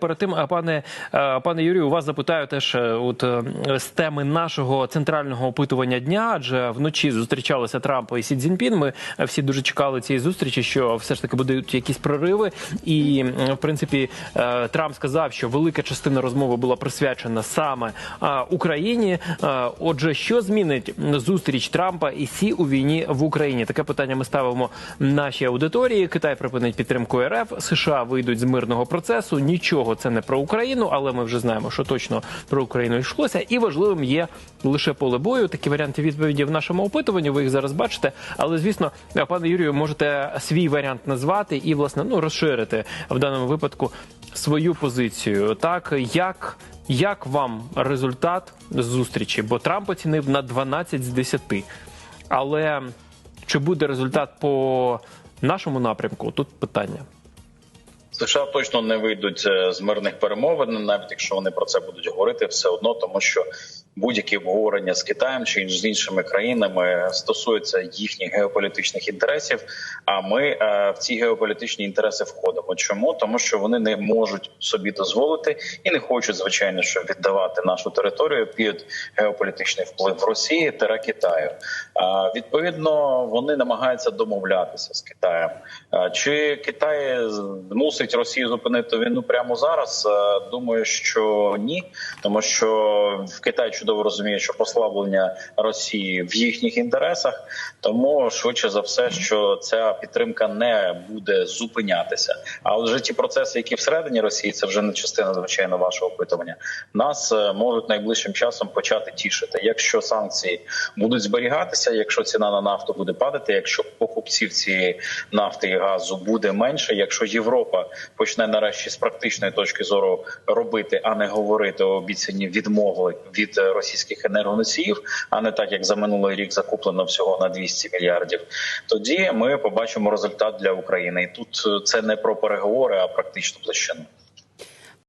Перед тим, пане пане Юрію, у вас запитаю теж е, от е, з теми нашого центрального опитування дня, адже вночі зустрічалися Трамп і Сі Цзіньпін. Ми е, всі дуже чекали цієї зустрічі, що все ж таки будуть якісь прориви. І в принципі Трамп сказав, що велика частина розмови була присвячена саме Україні. Отже, що змінить зустріч Трампа і Сі у війні в Україні? Таке питання ми ставимо нашій аудиторії. Китай припинить підтримку РФ, США вийдуть з мирного процесу. Нічого це не про Україну, але ми вже знаємо, що точно про Україну йшлося. І важливим є лише поле бою. Такі варіанти відповіді в нашому опитуванні. Ви їх зараз бачите. Але звісно, пане Юрію, можете свій варіант назвати і власне ну розширити в даному випадку свою позицію. Так як. Як вам результат зустрічі? Бо Трамп оцінив на 12 з 10. Але чи буде результат по нашому напрямку? Тут питання. США точно не вийдуть е, з мирних перемовин, навіть якщо вони про це будуть говорити, все одно, тому що будь-які обговорення з Китаєм чи з іншими країнами стосуються їхніх геополітичних інтересів. А ми е, в ці геополітичні інтереси входимо. Чому тому, що вони не можуть собі дозволити і не хочуть, звичайно, що віддавати нашу територію під геополітичний вплив Росії та Китаю. Відповідно, вони намагаються домовлятися з Китаєм. Чи Китай змусить Росію зупинити війну прямо зараз? А, Думаю, що ні, тому що в Китай чудово розуміє, що послаблення Росії в їхніх інтересах, тому швидше за все, що ця підтримка не буде зупинятися. А вже ті процеси, які всередині Росії, це вже не частина звичайно вашого опитування. Нас е, можуть найближчим часом почати тішити, якщо санкції будуть зберігатися, якщо ціна на нафту буде падати, якщо покупців цієї нафти і газу буде менше, якщо Європа почне нарешті з практичної точки зору робити, а не говорити обіцяні відмови від е, російських енергоносіїв, а не так як за минулий рік закуплено всього на 200 мільярдів. Тоді ми побачимо результат для України, і тут е, це не про переговори, а практичну площину.